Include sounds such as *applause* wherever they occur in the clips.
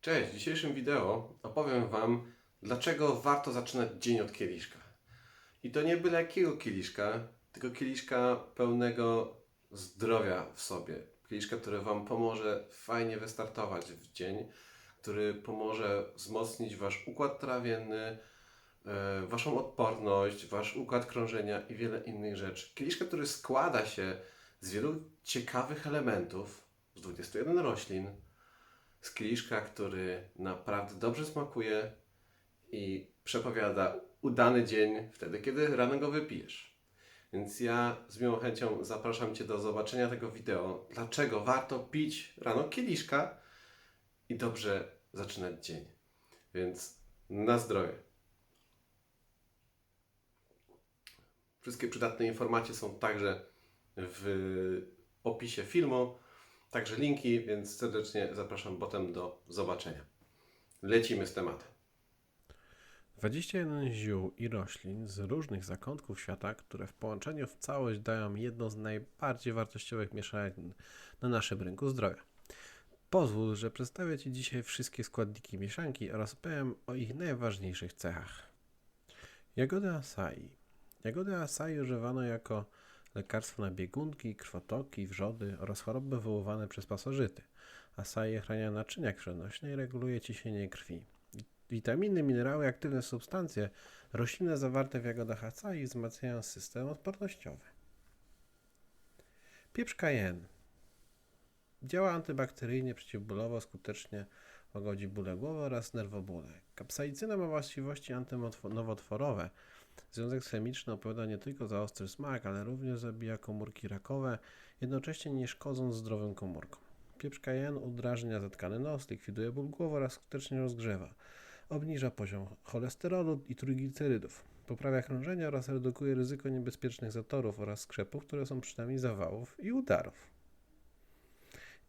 Cześć, w dzisiejszym wideo opowiem Wam, dlaczego warto zaczynać dzień od kieliszka. I to nie byle jakiego kieliszka, tylko kieliszka pełnego zdrowia w sobie. Kieliszka, który Wam pomoże fajnie wystartować w dzień, który pomoże wzmocnić Wasz układ trawienny, e, Waszą odporność, Wasz układ krążenia i wiele innych rzeczy. Kieliszka, który składa się z wielu ciekawych elementów, z 21 roślin, z kieliszka, który naprawdę dobrze smakuje i przepowiada udany dzień wtedy, kiedy rano go wypijesz. Więc ja z miłą chęcią zapraszam Cię do zobaczenia tego wideo. Dlaczego warto pić rano kieliszka i dobrze zaczynać dzień. Więc na zdrowie. Wszystkie przydatne informacje są także w opisie filmu. Także linki, więc serdecznie zapraszam potem do zobaczenia. Lecimy z tematem. 21 ziół i roślin z różnych zakątków świata, które w połączeniu w całość dają jedno z najbardziej wartościowych mieszanek na naszym rynku zdrowia. Pozwól, że przedstawię Ci dzisiaj wszystkie składniki mieszanki oraz powiem o ich najważniejszych cechach. Jagody acai. Jagody acai używano jako lekarstwo na biegunki, krwotoki, wrzody oraz choroby wywoływane przez pasożyty. Acai ochrania naczynia krwionośne i reguluje ciśnienie krwi. Witaminy, minerały i aktywne substancje roślinne zawarte w jagodach acai wzmacniają system odpornościowy. Pieprz cayenne działa antybakteryjnie, przeciwbólowo, skutecznie łagodzi bóle głowy oraz nerwobóle. Kapsaicyna ma właściwości antynowotworowe. Związek chemiczny odpowiada nie tylko za ostry smak, ale również zabija komórki rakowe, jednocześnie nie szkodząc zdrowym komórkom. Pieprz cayenne udrażnia zatkany nos, likwiduje ból głowy oraz skutecznie rozgrzewa. Obniża poziom cholesterolu i trójglicerydów. Poprawia krążenie oraz redukuje ryzyko niebezpiecznych zatorów oraz skrzepów, które są przynajmniej zawałów i udarów.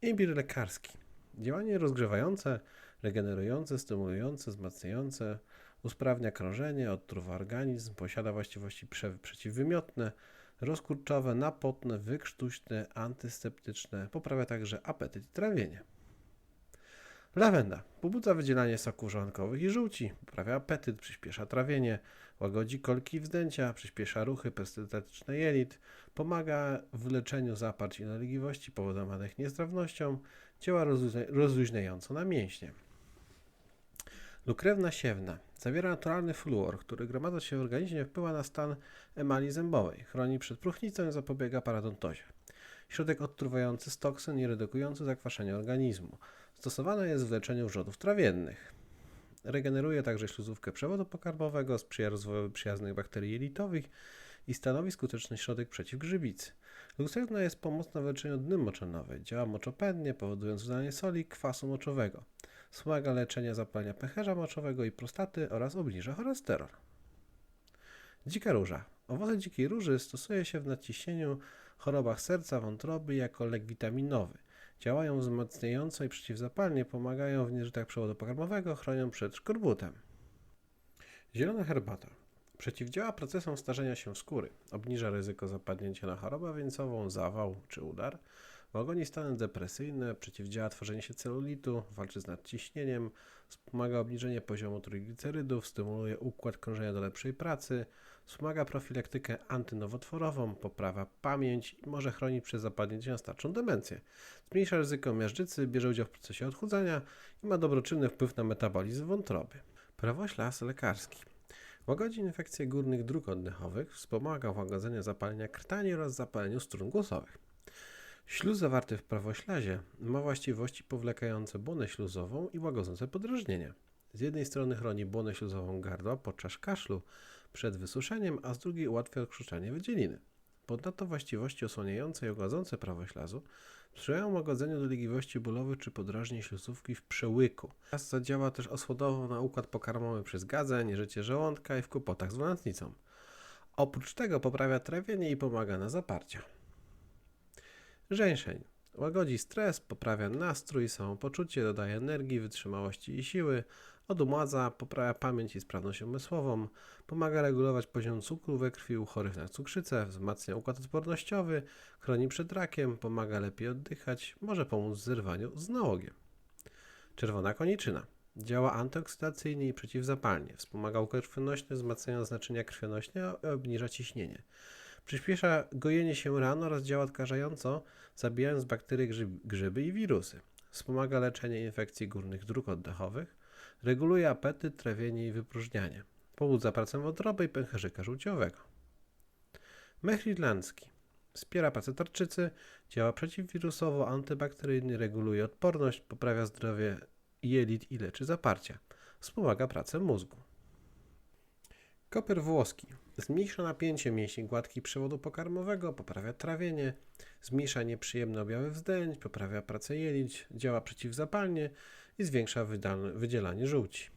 Imbir lekarski. Działanie rozgrzewające, regenerujące, stymulujące, wzmacniające, usprawnia krążenie, odtruwa organizm, posiada właściwości prze- przeciwwymiotne, rozkurczowe, napotne, wykrztuśne, antyseptyczne, poprawia także apetyt i trawienie. Lawenda pobudza wydzielanie soków żołądkowych i żółci, poprawia apetyt, przyspiesza trawienie, łagodzi kolki i wzdęcia, przyspiesza ruchy perystatyczne jelit, pomaga w leczeniu zaparć i nalegliwości powodowanych niestrawnością, działa rozluźnia- rozluźniająco na mięśnie. Lukrewna siewna zawiera naturalny fluor, który gromadząc się w organizmie wpływa na stan emali zębowej, chroni przed próchnicą i zapobiega paradontozie. Środek odtruwający z toksyn i redukujący zakwaszenie organizmu. Stosowany jest w leczeniu wrzodów trawiennych. Regeneruje także śluzówkę przewodu pokarmowego, sprzyja rozwojowi przyjaznych bakterii jelitowych i stanowi skuteczny środek przeciw grzybicy. Lukrewna jest pomocna w leczeniu dny moczanowej. Działa moczopędnie, powodując wydalanie soli kwasu moczowego. Wspomaga leczenie zapalenia pęcherza moczowego i prostaty oraz obniża cholesterol. Dzika róża. Owoce dzikiej róży stosuje się w nadciśnieniu, chorobach serca, wątroby jako lek witaminowy. Działają wzmacniająco i przeciwzapalnie, pomagają w nieżytach przewodu pokarmowego, chronią przed szkorbutem. Zielona herbata. Przeciwdziała procesom starzenia się skóry, obniża ryzyko zapadnięcia na chorobę wieńcową, zawał czy udar, łagodzi stany depresyjne, przeciwdziała tworzeniu się celulitu, walczy z nadciśnieniem, wspomaga obniżenie poziomu trójglicerydów, stymuluje układ krążenia do lepszej pracy, wspomaga profilaktykę antynowotworową, poprawia pamięć i może chronić przed zapadnięciem na starczą demencję. Zmniejsza ryzyko miażdżycy, bierze udział w procesie odchudzania i ma dobroczynny wpływ na metabolizm wątroby. Prawoślas lekarski. Łagodzi infekcje górnych dróg oddechowych, wspomaga w łagodzeniu zapalenia krtani oraz zapaleniu strun głosowych. Śluz zawarty w prawoślazie ma właściwości powlekające błonę śluzową i łagodzące podrażnienia. Z jednej strony chroni błonę śluzową gardła podczas kaszlu przed wysuszeniem, a z drugiej ułatwia odkrzyczanie wydzieliny. Ponadto właściwości osłaniające i ogładzące prawoślazu sprzyjają łagodzeniu dolegliwości bólowych czy podrażnień śluzówki w przełyku. Gaz zadziała też osłodowo na układ pokarmowy przez gazę, nieżycie żołądka i w kłopotach z dwunastnicą. Oprócz tego poprawia trawienie i pomaga na zaparcia. Żeńszeń. Łagodzi stres, poprawia nastrój, samopoczucie, dodaje energii, wytrzymałości i siły, odmładza, poprawia pamięć i sprawność umysłową, pomaga regulować poziom cukru we krwi u chorych na cukrzycę, wzmacnia układ odpornościowy, chroni przed rakiem, pomaga lepiej oddychać, może pomóc w zerwaniu z nałogiem. Czerwona koniczyna. Działa antyoksydacyjnie i przeciwzapalnie. Wspomaga układ krwionośny, wzmacniając naczynia krwionośne i obniża ciśnienie. Przyspiesza gojenie się ran oraz działa odkażająco, zabijając bakterie, grzyb, grzyby i wirusy. Wspomaga leczenie infekcji górnych dróg oddechowych. Reguluje apetyt, trawienie i wypróżnianie. Pobudza pracę wątroby i pęcherzyka żółciowego. Mech irlandzki. Wspiera pracę tarczycy, działa przeciwwirusowo, antybakteryjny, reguluje odporność, poprawia zdrowie jelit i leczy zaparcia. Wspomaga pracę mózgu. Koper włoski. Zmniejsza napięcie mięśni gładkich przewodu pokarmowego, poprawia trawienie, zmniejsza nieprzyjemne objawy wzdęć, poprawia pracę jelit, działa przeciwzapalnie i zwiększa wydzielanie żółci.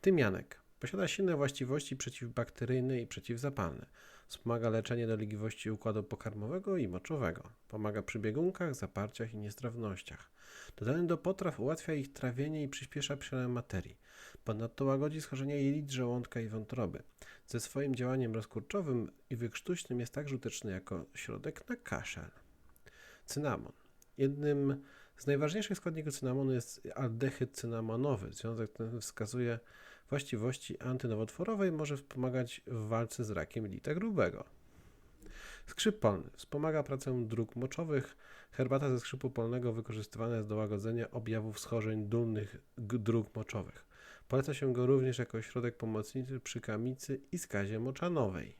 Tymianek. Posiada silne właściwości przeciwbakteryjne i przeciwzapalne. Wspomaga leczenie dolegliwości układu pokarmowego i moczowego. Pomaga przy biegunkach, zaparciach i niestrawnościach. Dodany do potraw ułatwia ich trawienie i przyspiesza przelew materii. Ponadto łagodzi schorzenie jelit, żołądka i wątroby. Ze swoim działaniem rozkurczowym i wykrztuśnym jest tak żuteczny jako środek na kaszel. Cynamon. Jednym z najważniejszych składników cynamonu jest aldehyd cynamonowy. Związek ten wskazuje właściwości antynowotworowe i może wspomagać w walce z rakiem jelita grubego. Skrzyp polny. Wspomaga pracę dróg moczowych. Herbata ze skrzypu polnego wykorzystywana jest do łagodzenia objawów schorzeń dolnych dróg moczowych. Poleca się go również jako środek pomocniczy przy kamicy i skazie moczanowej.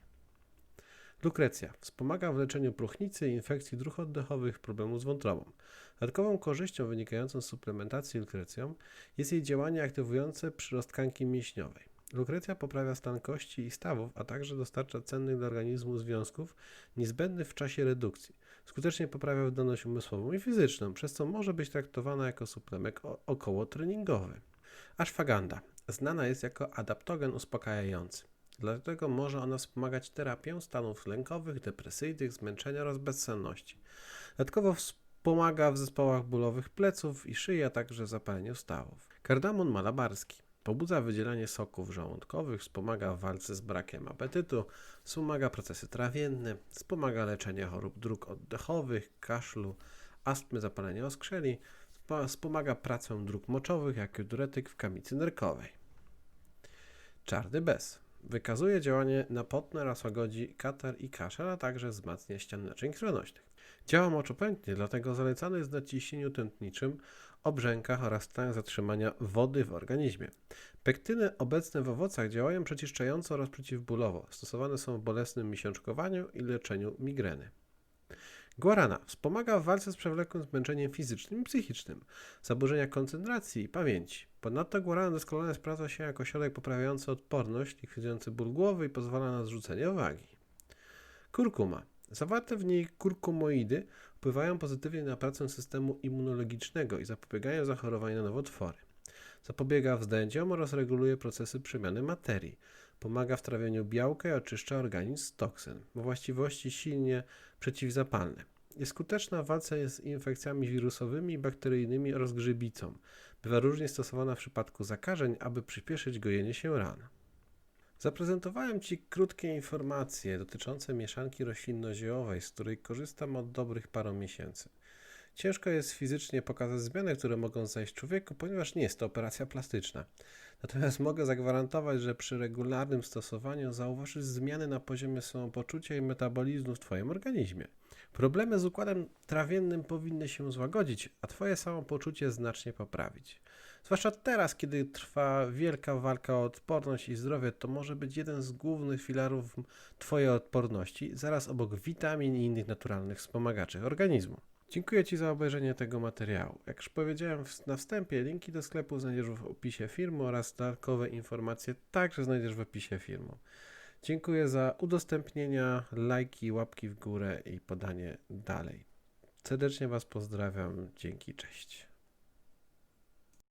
Lukrecja. Wspomaga w leczeniu próchnicy, infekcji dróg oddechowych, problemów z wątrobą. Dodatkową korzyścią wynikającą z suplementacji lukrecją jest jej działanie aktywujące przyrost tkanki mięśniowej. Lukrecja poprawia stan kości i stawów, a także dostarcza cennych dla organizmu związków niezbędnych w czasie redukcji. Skutecznie poprawia wydolność umysłową i fizyczną, przez co może być traktowana jako suplement okołotreningowy. Ashwagandha znana jest jako adaptogen uspokajający. Dlatego może ona wspomagać terapię stanów lękowych, depresyjnych, zmęczenia oraz bezsenności. Dodatkowo wspomaga w zespołach bólowych pleców i szyi, a także zapaleniu stawów. Kardamon malabarski pobudza wydzielanie soków żołądkowych, wspomaga w walce z brakiem apetytu, wspomaga procesy trawienne, wspomaga leczenie chorób dróg oddechowych, kaszlu, astmy, zapalenia oskrzeli, spo- wspomaga pracę dróg moczowych jako diuretyk w kamicy nerkowej. Czarny bez. Wykazuje działanie napotne oraz łagodzi katar i kaszel, a także wzmacnia ścian naczyń krwionośnych. Działa moczopętnie, dlatego zalecany jest w nadciśnieniu tętniczym, obrzękach oraz stanach zatrzymania wody w organizmie. Pektyny obecne w owocach działają przeczyszczająco oraz przeciwbólowo. Stosowane są w bolesnym miesiączkowaniu i leczeniu migreny. Guarana wspomaga w walce z przewlekłym zmęczeniem fizycznym i psychicznym, zaburzenia koncentracji i pamięci. Ponadto guarana doskonale sprawdza się jako środek poprawiający odporność, likwidujący ból głowy i pozwala na zrzucenie wagi. Kurkuma. Zawarte w niej kurkumoidy wpływają pozytywnie na pracę systemu immunologicznego i zapobiegają zachorowaniu na nowotwory. Zapobiega wzdęciom oraz reguluje procesy przemiany materii. Pomaga w trawieniu białka i oczyszcza organizm z toksyn. Ma właściwości silnie przeciwzapalne. Jest skuteczna w walce z infekcjami wirusowymi, bakteryjnymi oraz grzybicą. Bywa różnie stosowana w przypadku zakażeń, aby przyspieszyć gojenie się ran. Zaprezentowałem Ci krótkie informacje dotyczące mieszanki roślinno-ziołowej, z której korzystam od dobrych paru miesięcy. Ciężko jest fizycznie pokazać zmiany, które mogą zajść człowieku, ponieważ nie jest to operacja plastyczna. Natomiast *laughs* mogę zagwarantować, że przy regularnym stosowaniu zauważysz zmiany na poziomie samopoczucia i metabolizmu w Twoim organizmie. Problemy z układem trawiennym powinny się złagodzić, a Twoje samopoczucie znacznie poprawić. Zwłaszcza teraz, kiedy trwa wielka walka o odporność i zdrowie, to może być jeden z głównych filarów Twojej odporności, zaraz obok witamin i innych naturalnych wspomagaczy organizmu. Dziękuję Ci za obejrzenie tego materiału. Jak już powiedziałem na wstępie, linki do sklepu znajdziesz w opisie filmu oraz dodatkowe informacje także znajdziesz w opisie filmu. Dziękuję za udostępnienia, lajki, łapki w górę i podanie dalej. Serdecznie Was pozdrawiam. Dzięki, cześć.